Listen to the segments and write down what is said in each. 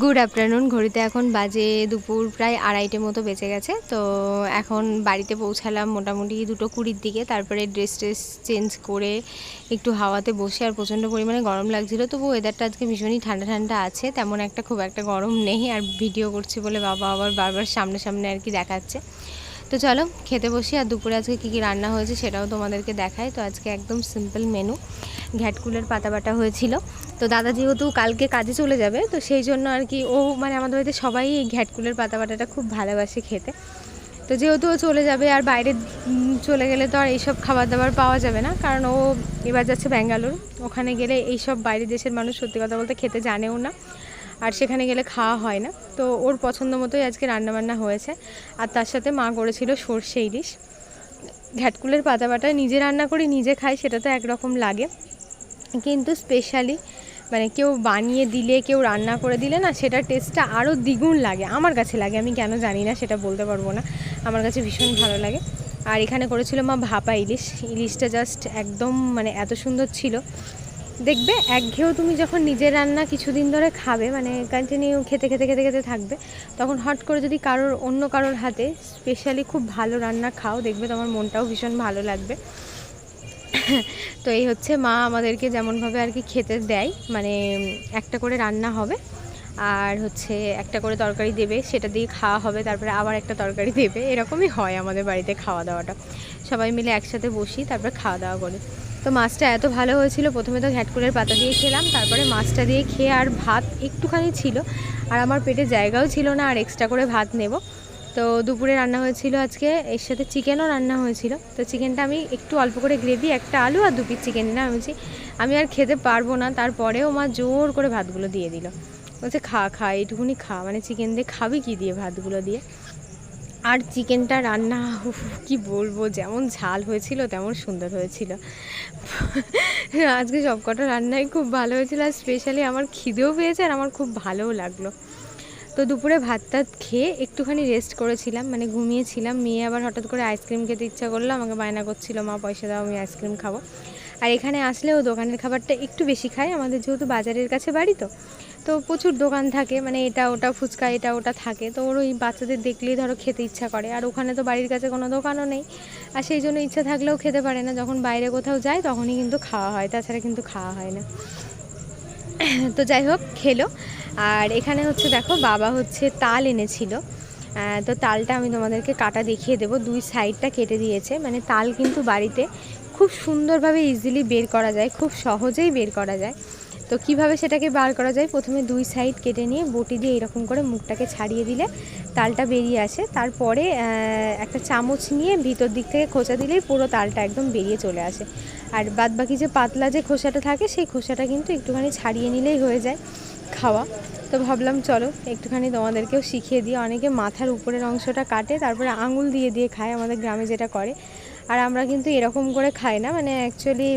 Good afternoon, ঘড়িতে এখন বাজে দুপুর প্রায় আড়াইটে মতো বেঁচে গেছে। তো এখন বাড়িতে পৌঁছালাম মোটামুটি দুটো কুড়ির দিকে, তারপরে ড্রেস ট্রেস চেঞ্জ করে একটু হাওয়াতে বসে আর প্রচণ্ড পরিমাণে গরম লাগছিল। তবু ওয়েদারটা আজকে ভীষণই ঠান্ডা ঠান্ডা আছে, তেমন একটা খুব একটা গরম নেই আর ভিডিও করছি বলে বাবা আবার বারবার সামনে সামনে আর কি দেখাচ্ছে। তো চলো, খেতে বসি আর দুপুরে আজকে কী কী রান্না হয়েছে সেটাও তোমাদেরকে দেখাই। তো আজকে একদম সিম্পল মেনু ঘ্যাটকুলের পাতা বাটা হয়েছিল। তো দাদা যেহেতু কালকে কাজে চলে যাবে, তো সেই জন্য আর কি ও মানে আমাদের বাড়িতে সবাই এই ঘ্যাটকুলের পাতা বাটাটা খুব ভালোবাসে খেতে। তো যেহেতু ও চলে যাবে আর বাইরে চলে গেলে তো আর এইসব খাবার দাবার পাওয়া যাবে না, কারণ ও এবার যাচ্ছে ব্যাঙ্গালোর। ওখানে গেলে এইসব বাইরের দেশের মানুষ সত্যি কথা বলতে খেতে জানেও না। আর সেখানে গেলে খাওয়া হয় না। তো ওর পছন্দ মতোই আজকে রান্নাবান্না হয়েছে। আর তার সাথে মা করেছিল সর্ষে ইলিশ। ঘ্যাটকুলের পাতা বাটা নিজে রান্না করি, নিজে খাই, সেটা তো একরকম লাগে। কিন্তু স্পেশালি মানে কেউ বানিয়ে দিলে, কেউ রান্না করে দিলে না, সেটার টেস্টটা আরও দ্বিগুণ লাগে। আমার কাছে লাগে, আমি কেন জানি না, সেটা বলতে পারব না। আমার কাছে ভীষণ ভালো লাগে। আর এখানে করেছিল মা ভাপা ইলিশ। ইলিশটা জাস্ট একদম মানে এত সুন্দর ছিল। দেখবে একঘেয়েও তুমি যখন নিজের রান্না কিছুদিন ধরে খাবে মানে কন্টিনিউ খেতে খেতে খেতে খেতে থাকবে, তখন হট করে যদি কারোর অন্য কারোর হাতে স্পেশালি খুব ভালো রান্না খাও, দেখবে তোমার মনটাও ভীষণ ভালো লাগবে। তো এই হচ্ছে মা আমাদেরকে যেমনভাবে আর কি খেতে দেয় মানে একটা করে রান্না হবে, আর হচ্ছে একটা করে তরকারি দেবে, সেটা দিয়ে খাওয়া হবে, তারপরে আবার একটা তরকারি দেবে, এরকমই হয় আমাদের বাড়িতে খাওয়া দাওয়াটা। সবাই মিলে একসাথে বসি, তারপরে খাওয়া দাওয়া করি। তো মাছটা এত ভালো হয়েছিল, প্রথমে তো ঘ্যাটকুলের পাতা দিয়ে খেলাম, তারপরে মাছটা দিয়ে খেয়ে আর ভাত একটুখানি ছিল। আর আমার পেটে জায়গাও ছিল না, আর এক্সট্রা করে ভাত নেব। তো দুপুরে রান্না হয়েছিল আজকে, এর সাথে চিকেনও রান্না হয়েছিল। তো চিকেনটা আমি একটু অল্প করে গ্রেভি, একটা আলু আর দু পিস চিকেন নিলাম আমি আমি আর খেতে পারব না। তারপরেও মা জোর করে ভাতগুলো দিয়ে দিল। বলছে, খা খা, এইটুকুনি খা। মানে চিকেন দিয়ে খাবি কি দিয়ে ভাতগুলো দিয়ে? আর চিকেনটা রান্না কি বলব, যেমন ঝাল হয়েছিল, তেমন সুন্দর হয়েছিল। আজকে সব কটা রান্নাই খুব ভালো হয়েছিল, আর স্পেশালি আমার খিদেও পেয়েছে আর আমার খুব ভালোও লাগল। তো দুপুরে ভাত টাত খেয়ে একটুখানি রেস্ট করেছিলাম মানে ঘুমিয়েছিলাম মেয়ে আবার হঠাৎ করে আইসক্রিম খেতে ইচ্ছা করল, আমাকে বায়না করছিল, মা, পয়সা দাও, আমি আইসক্রিম খাব। আর এখানে আসলেও দোকানের খাবারটা একটু বেশি খায়। আমাদের যেহেতু বাজারের কাছে বাড়ি তো। তো প্রচুর দোকান থাকে মানে এটা ওটা ফুচকা, এটা ওটা থাকে। তো ওর ওই বাচ্চাদের দেখলেই ধরো খেতে ইচ্ছা করে। আর ওখানে তো বাড়ির কাছে কোনো দোকানও নেই। আর সেই জন্য ইচ্ছা থাকলেও খেতে পারে না। যখন বাইরে কোথাও যায় তখনই কিন্তু খাওয়া হয়। তাছাড়া কিন্তু খাওয়া হয় না। তো যাই হোক, খেলো। আর এখানে হচ্ছে দেখো, বাবা হচ্ছে তাল এনেছিল। তো তালটা আমি তোমাদেরকে কাটা দেখিয়ে দেবো। দুই সাইডটা কেটে দিয়েছে। মানে তাল কিন্তু বাড়িতে খুব সুন্দরভাবে ইজিলি বের করা যায়, খুব সহজেই বের করা যায়। তো কীভাবে সেটাকে বার করা যায়? প্রথমে দুই সাইড কেটে নিয়ে বটি দিয়ে এরকম করে মুখটাকে ছাড়িয়ে দিলে তালটা বেরিয়ে আসে। তারপরে একটা চামচ নিয়ে ভিতর দিক থেকে খোঁচা দিলেই পুরো তালটা একদম বেরিয়ে চলে আসে। আর বাদ বাকি যে পাতলা যে খোসাটা থাকে, সেই খোসাটা কিন্তু একটুখানি ছাড়িয়ে নিলেই হয়ে যায় খাওয়া। তো ভাবলাম চলো, একটুখানি তোমাদেরকেও শিখিয়ে দিই। অনেকে মাথার উপরের অংশটা কাটে, তারপরে আঙুল দিয়ে দিয়ে খায়। আমাদের গ্রামে যেটা করে আর আমরা কিন্তু এরকম করে খাই না মানে অ্যাকচুয়ালি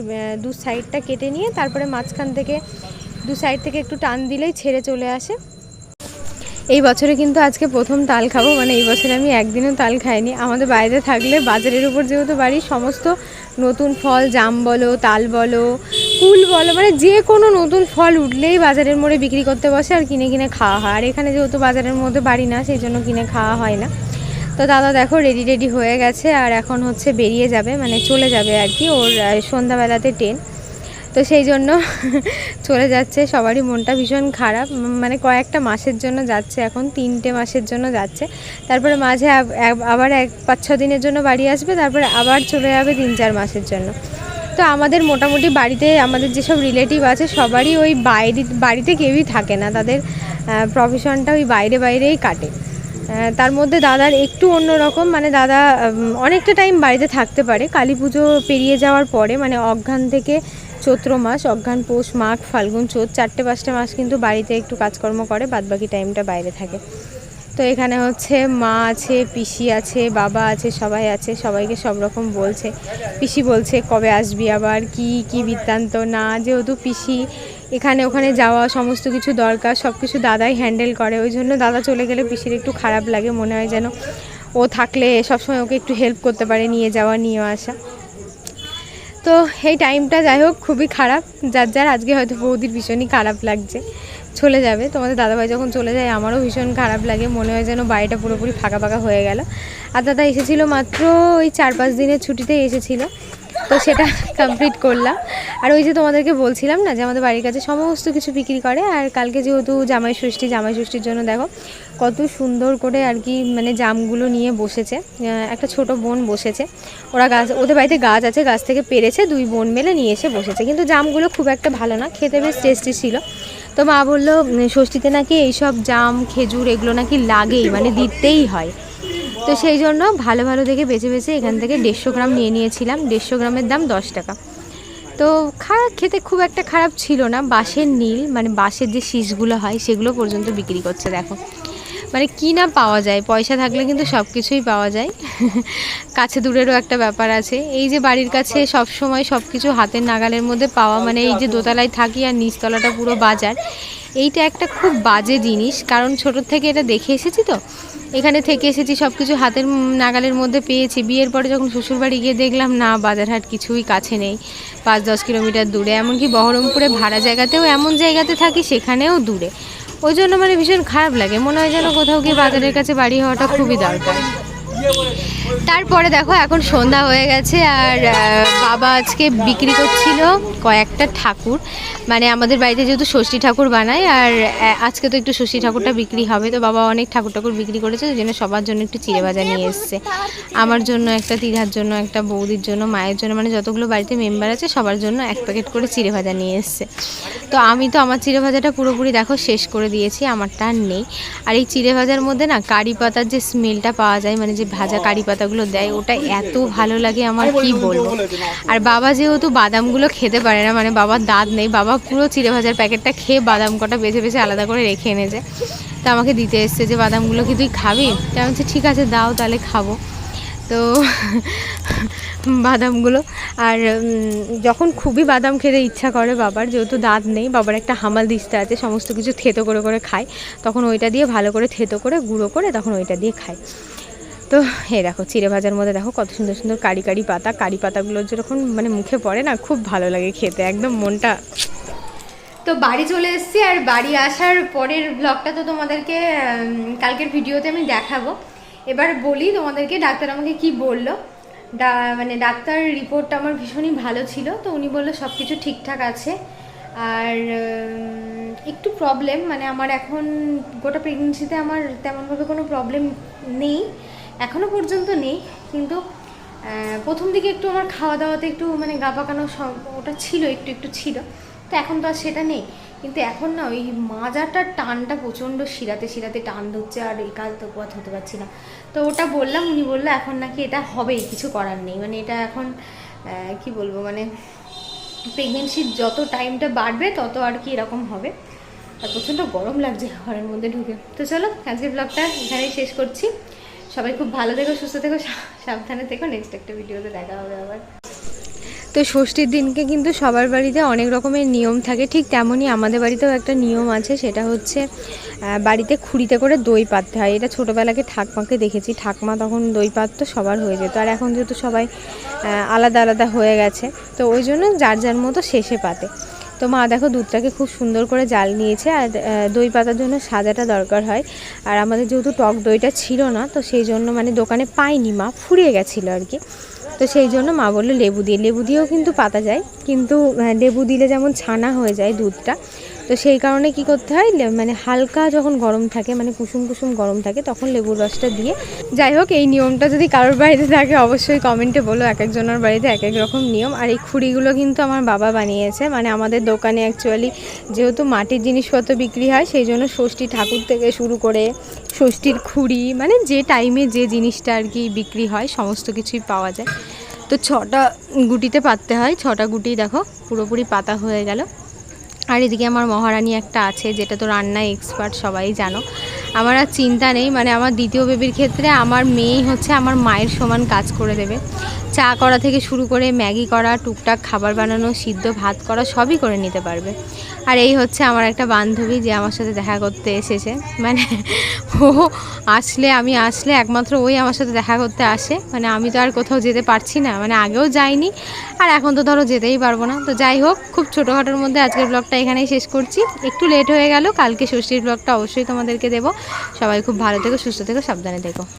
দু সাইডটা কেটে নিয়ে তারপরে মাঝখান থেকে, দু সাইড থেকে একটু টান দিলেই ছেড়ে চলে আসে। এই বছরে কিন্তু আজকে প্রথম তাল খাব মানে এই বছরে আমি একদিনও তাল খাইনি। আমাদের বাইরে থাকলে বাজারের উপর যেহেতু বাড়ি, সমস্ত নতুন ফল, জাম বলো, তাল বলো, কুল বলো মানে যে কোনো নতুন ফল উঠলেই বাজারের মোড়ে বিক্রি করতে বসে আর কিনে কিনে খাওয়া হয়। আর এখানে যেহেতু বাজারের মধ্যে বাড়ি না, সেই জন্য কিনে খাওয়া হয় না। তো দাদা দেখো রেডি রেডি হয়ে গেছে আর এখন হচ্ছে বেরিয়ে যাবে মানে চলে যাবে আর কি ওর সন্ধ্যাবেলাতে ট্রেন তো সেই জন্য চলে যাচ্ছে, সবারই মনটা ভীষণ খারাপ। মানে কয়েকটা মাসের জন্য যাচ্ছে এখন, তিনটে মাসের জন্য যাচ্ছে। তারপরে মাঝে আব- আব- আবার এক, পাঁচ, ছ দিনের জন্য বাড়ি আসবে, তারপরে আবার চলে যাবে তিন, চার মাসের জন্য। তো আমাদের মোটামুটি বাড়িতে, আমাদের যেসব রিলেটিভ আছে, সবারই ওই বাইরে, বাড়িতে কেউই থাকে না। তাদের প্রফেশনটা ওই বাইরে, বাইরেই কাটে। তার মধ্যে দাদার একটু অন্যরকম মানে দাদা অনেকটা টাইম বাড়িতে থাকতে পারে। কালী পুজো পেরিয়ে যাওয়ার পরে মানে অজ্ঞান থেকে চৈত্র মাস অজ্ঞান পৌষ, মাঘ, ফাল্গুন, চৈত, চারটে, পাঁচটা মাস কিন্তু বাড়িতে একটু কাজকর্ম করে, বাদবাকি টাইমটা বাইরে থাকে। তো এখানে হচ্ছে মা আছে, পিসি আছে, বাবা আছে, সবাই আছে, সবাইকে সব রকম বলছে। পিসি বলছে, কবে আসবি আবার? কি কি বৃত্তান্ত? না, যেহেতু পিসি এখানে ওখানে যাওয়া, সমস্ত কিছু দরকার সব কিছু দাদাই হ্যান্ডেল করে। ওই জন্য দাদা চলে গেলে পিসির একটু খারাপ লাগে, মনে হয় যেন ও থাকলে সবসময় ওকে একটু হেল্প করতে পারে, নিয়ে যাওয়া, নিয়ে আসা। তো এই টাইমটা যাই হোক, খুবই খারাপ। যার যার, আজকে হয়তো বৌদির ভীষণই খারাপ লাগছে। চলে যাবে। তোমাদের দাদাভাই যখন চলে যায়, আমারও ভীষণ খারাপ লাগে। মনে হয় যেন বাড়িটা পুরোপুরি ফাঁকা ফাঁকা হয়ে গেল। আর দাদা এসেছিল মাত্র ওই চার পাঁচ দিনের ছুটিতে এসেছিল। তো সেটা কমপ্লিট করলাম। আর ওই যে তোমাদেরকে বলছিলাম না যে আমাদের বাড়ির কাছে সমস্ত কিছু বিক্রি করে, আর কালকে যেহেতু জামাই ষষ্ঠী, জামাই ষষ্ঠীর জন্য দেখো কত সুন্দর করে আর কি মানে জামগুলো নিয়ে বসেছে। একটা ছোট বোন বসেছে। ওরা গাছ, ওদের বাড়িতে গাছ আছে, গাছ থেকে পেরেছে, দুই বোন মেলে নিয়ে এসে বসেছে। কিন্তু জামগুলো খুব একটা ভালো না, খেতে বেশ টেস্টি ছিল। তো মা বলল ষষ্ঠীতে নাকি এইসব জাম, খেজুর এগুলো নাকি লাগেই মানে দিতেই হয়। তো সেই জন্য ভালো ভালো দেখে বেছে বেছে এখান থেকে দেড়শো গ্রাম নিয়ে নিয়েছিলাম। দেড়শো গ্রামের দাম দশ টাকা। তো খারাপ খেতে খুব একটা খারাপ ছিল না। বাঁশের নীল মানে বাঁশের যে শীষগুলো হয়, সেগুলো পর্যন্ত বিক্রি করছে, দেখো। মানে কি না পাওয়া যায়? পয়সা থাকলে কিন্তু সব কিছুই পাওয়া যায়। কাছে দূরেরও একটা ব্যাপার আছে। এই যে বাড়ির কাছে সব সময় সব কিছু হাতের নাগালের মধ্যে পাওয়া মানে এই যে দোতলায় থাকি আর নিচতলাটা পুরো বাজার, এইটা একটা খুব বাজে জিনিস। কারণ ছোটোর থেকে এটা দেখে এসেছি তো। এখানে থেকে এসেছি সব কিছু হাতের নাগালের মধ্যে পেয়েছি। বিয়ের পরে যখন শ্বশুরবাড়ি গিয়ে দেখলাম, না, বাজারহাট কিছুই কাছে নেই। পাঁচ দশ কিলোমিটার দূরে। এমনকি বহরমপুরে ভাড়া জায়গাতেও এমন জায়গাতে থাকি, সেখানেও দূরে। ওই জন্য মানে ভীষণ খারাপ লাগে। মনে হয় যেন কোথাও গিয়ে বাগানের কাছে বাড়ি হওয়াটা খুবই দরকার। তারপরে দেখো, এখন সন্ধ্যা হয়ে গেছে আর বাবা আজকে বিক্রি করছিল কয়েকটা ঠাকুর। মানে আমাদের বাড়িতে যেহেতু ষষ্ঠী ঠাকুর বানায় আর আজকে তো একটু ষষ্ঠী ঠাকুরটা বিক্রি হবে, তো বাবা অনেক ঠাকুর ঠাকুর বিক্রি করেছে ওই জন্য সবার জন্য একটু চিড়ে ভাজা নিয়ে এসছে। আমার জন্য একটা তিরহার জন্য একটা, বৌদির জন্য, মায়ের জন্য মানে যতগুলো বাড়িতে মেম্বার আছে, সবার জন্য এক প্যাকেট করে চিড়ে ভাজা নিয়ে এসছে। তো আমি তো আমার চিড়ে ভাজাটা পুরোপুরি দেখো শেষ করে দিয়েছি, আমারটা আর নেই। আর এই চিড়ে ভাজার মধ্যে না, কারি পাতার যে স্মেলটা পাওয়া যায় মানে যে ভাজা কারি পাতাগুলো দেয়, ওটা এত ভালো লাগে আমার কি বলব। আর বাবা যেহেতু বাদামগুলো খেতে পারে না মানে বাবার দাঁত নেই, বাবা পুরো চিড়ে ভাজার প্যাকেটটা খেয়ে বাদাম কটা বেছে বেছে আলাদা করে রেখে এনেছে তা আমাকে দিতে এসছে যে, বাদামগুলো কি তুই খাবি? তা বলছি, ঠিক আছে, দাও, তাহলে খাব। তো বাদামগুলো, আর যখন খুবই বাদাম খেতে ইচ্ছা করে বাবার, যেহেতু দাঁত নেই, বাবার একটা হামাল দিস্তা আছে, সমস্ত কিছু থেতো করে করে খায়, তখন ওইটা দিয়ে ভালো করে থেতো করে, গুঁড়ো করে তখন ওইটা দিয়ে খায়। তো এই দেখো, চিড়ে ভাজার মধ্যে দেখো কত সুন্দর সুন্দর কারি কারি পাতা। কারি পাতাগুলো যখন মানে মুখে পড়ে না, খুব ভালো লাগে খেতে, একদম মনটা। তো বাড়ি চলে এসেছি আর বাড়ি আসার পরের ব্লগটা তো তোমাদেরকে কালকের ভিডিওতে আমি দেখাবো। এবার বলি তোমাদেরকে, ডাক্তার আমাকে কি বলল। মানে ডাক্তার রিপোর্টটা আমার ভীষণই ভালো ছিল, তো উনি বলল সব কিছু ঠিকঠাক আছে। আর একটু প্রবলেম মানে আমার এখন গোটা প্রেগনেন্সিতে আমার তেমনভাবে কোনো প্রবলেম নেই। এখনও পর্যন্ত নেই, কিন্তু প্রথম দিকে একটু আমার খাওয়া দাওয়াতে একটু মানে গা পাকানো ওটা ছিল, একটু একটু ছিল। তো এখন তো আর সেটা নেই। কিন্তু এখন না ওই মাজাটার টানটা প্রচণ্ড শিরাতে শিরাতে টান ধরছে আর এই কাজ তো পথ হতে পারছি না। তো ওটা বললাম, উনি বলল, এখন নাকি এটা হবেই কিছু করার নেই। মানে এটা এখন কি বলব মানে প্রেগনেন্সির যত টাইমটা বাড়বে, তত আর কি এরকম হবে। আর প্রচণ্ড গরম লাগছে, ঘরের মধ্যে ঢুকে। তো চলো, আজকের ব্লগটা এখানেই শেষ করছি। সবাই খুব ভালো থেকো, সুস্থ থেকো সাবধানে থেকো নেক্সট একটা ভিডিওতে দেখা হবে আবার। তো ষষ্ঠীর দিনকে কিন্তু সবার বাড়িতে অনেক রকমের নিয়ম থাকে, ঠিক তেমনই আমাদের বাড়িতেও একটা নিয়ম আছে, সেটা হচ্ছে বাড়িতে খুঁড়িতে করে দই পাততে হয়। এটা ছোটোবেলাকে ঠাকমাকে দেখেছি, ঠাকমা তখন দই পাততো, সবার হয়ে যেত। আর এখন যেহেতু সবাই আলাদা আলাদা হয়ে গেছে, তো ওই জন্য যার যার মতো শেষে পাতে। তো মা দেখো দুধটাকে খুব সুন্দর করে জাল নিয়েছে আর দই পাতার জন্য সাজাটা দরকার হয়। আর আমাদের যেহেতু টক দইটা ছিল না, তো সেই জন্য মানে দোকানে পাইনি মা, ফুরিয়ে গেছিল আর কি। তো সেই জন্য মা বলল লেবু দিয়ে। লেবু দিয়েও কিন্তু পাতা যায়, কিন্তু লেবু দিলে যেমন ছানা হয়ে যায় দুধটা তো সেই কারণে কি করতে হয় মানে হালকা যখন গরম থাকে মানে কুসুম কুসুম গরম থাকে, তখন লেবুর রসটা দিয়ে, যাই হোক, এই নিয়মটা যদি কারোর বাড়িতে থাকে, অবশ্যই কমেন্টে বলো, এক একজনের বাড়িতে এক এক রকম নিয়ম। আর এই খুঁড়িগুলো কিন্তু আমার বাবা বানিয়েছে মানে আমাদের দোকানে অ্যাকচুয়ালি যেহেতু মাটির জিনিসপত্র বিক্রি হয়, সেই জন্য ষষ্ঠী ঠাকুর থেকে শুরু করে ষষ্ঠীর খুঁড়ি মানে যে টাইমে যে জিনিসটা আর কি বিক্রি হয়, সমস্ত কিছুই পাওয়া যায়। তো ছটা গুটিতে পাততে হয়, ছটা গুটি দেখো, পুরোপুরি পাতা হয়ে গেল। আর এদিকে আমার মহারানী একটা আছে, যেটা তো রান্নায় এক্সপার্ট সবাই জানো। আমার আর চিন্তা নেই মানে আমার দ্বিতীয় বেবির ক্ষেত্রে আমার মেয়েই হচ্ছে আমার মায়ের সমান কাজ করে দেবে। চা করা থেকে শুরু করে ম্যাগি করা, টুকটাক খাবার বানানো, সিদ্ধ ভাত করা, সবই করে নিতে পারবে। আর এই হচ্ছে আমার একটা বান্ধবী যে আমার সাথে দেখা করতে এসেছে। মানে ও আসলে, আমি আসলে একমাত্র ওই আমার সাথে দেখা করতে আসে। মানে আমি তো আর কোথাও যেতে পারছি না মানে আগেও যাইনি, আর এখন তো ধরো যেতেই পারব না। তো যাই হোক, খুব ছোটোখাটোর মধ্যে আজকের ব্লগটা এখানেই শেষ করছি। একটু লেট হয়ে গেল, কালকে ষষ্ঠীর ব্লগটা অবশ্যই তোমাদেরকে দেবো। সবাই খুব ভালো থেকো, সুস্থ থেকো, সাবধানে থেকো।